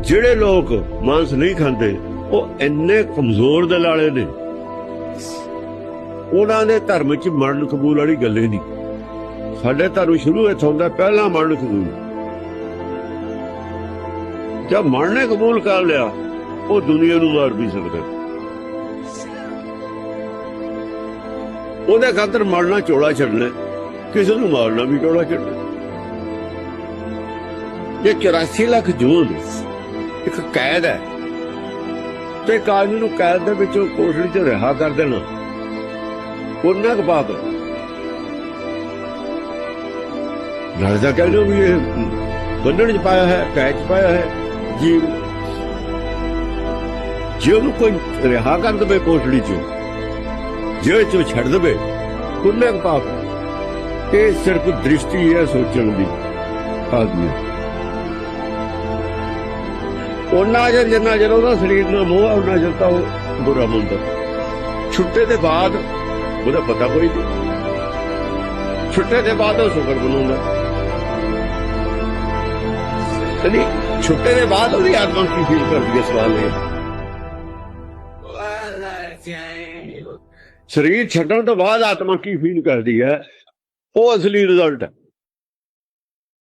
ਜਿਹੜੇ ਲੋਕ ਮਾंस ਨਹੀਂ ਖਾਂਦੇ, ਉਹ ਇੰਨੇ ਕਮਜ਼ੋਰ ਦਿਲ ਵਾਲੇ ਨੇ। ਉਹਨਾਂ ਦੇ ਧਰਮ 'ਚ ਮਰਨ ਕਬੂਲ ਵਾਲੀ ਗੱਲ ਹੀ ਨਹੀਂ। ਸਾਡੇ ਧਰਮ ਸ਼ੁਰੂ ਇੱਥੋਂ ਹੁੰਦਾ, ਪਹਿਲਾਂ ਮਰਨ ਕਬੂਲ। ਜਦ ਮਰਨ ਨੇ ਕਬੂਲ ਕਰ ਲਿਆ, ਉਹ ਦੁਨੀਆ ਨੂੰ ਮਾਰ ਵੀ ਸਕਦਾ। ਉਹਦੇ ਖਾਤਰ ਮਰਨਾ ਚੋਲਾ ਛੱਡਣਾ, ਕਿਸੇ ਨੂੰ ਮਾਰਨਾ ਵੀ ਚੋਲਾ ਛੱਡਣਾ। ਇਹ 84 ਲੱਖ ਜੂਨ ਇੱਕ ਕੈਦ ਹੈ। ਤੇ ਕਾਜ ਨੂੰ ਕੈਦ ਦੇ ਵਿੱਚੋਂ ਕੋਠੜੀ 'ਚ ਰਿਹਾ ਕਰ ਦੇਣਾ। ਉਹਨਾਂ ਕੁ ਪਾਪ ਹੈ ਰਾਜਾ ਕਹਿੰਦੇ ਵੀ ਇਹ ਬੰਧਨ 'ਚ ਪਾਇਆ ਹੈ, ਕੈਦ 'ਚ ਪਾਇਆ ਹੈ ਜੀਵ ਜੇ ਉਹਨੂੰ ਕੋਈ ਰਿਹਾ ਕਰ ਦੇਵੇ ਕੋਠੜੀ 'ਚੋਂ, ਜੇ ਚੋਂ ਛੱਡ ਦੇਵੇ ਕੁੱਲੇ ਪਾਪ ਇਹ ਸਿਰਫ ਦ੍ਰਿਸ਼ਟੀ ਹੈ ਸੋਚਣ ਦੀ ਆਦਮੀ। ਉਹਨਾਂ ਜਰ ਜਿੰਨਾ ਚਿਰ ਉਹਦਾ ਸਰੀਰ ਨਾਲ ਮੋਹ ਆ, ਉਹਨਾਂ ਚਿਰ ਤਾਂ ਉਹ ਬੁਰਾ ਮੰਨਦਾ ਛੁੱਟੇ ਦੇ ਬਾਅਦ ਉਹਦਾ ਪਤਾ ਕੋਈ ਨਹੀਂ। ਛੁੱਟੇ ਦੇ ਬਾਅਦ ਉਹ ਸ਼ੁਕਰ ਬਣਾਉਂਦਾ। ਕਦੀ ਛੁੱਟੇ ਦੇ ਬਾਅਦ ਉਹਦੀ ਆਤਮਾ ਕੀ ਫੀਲ ਕਰਦੀ ਹੈ ਸਵਾਲ ਇਹ ਸਰੀਰ ਛੱਡਣ ਤੋਂ ਬਾਅਦ ਆਤਮਾ ਕੀ ਫੀਲ ਕਰਦੀ ਹੈ? ਉਹ ਅਸਲੀ ਰਿਜ਼ਲਟ ਹੈ।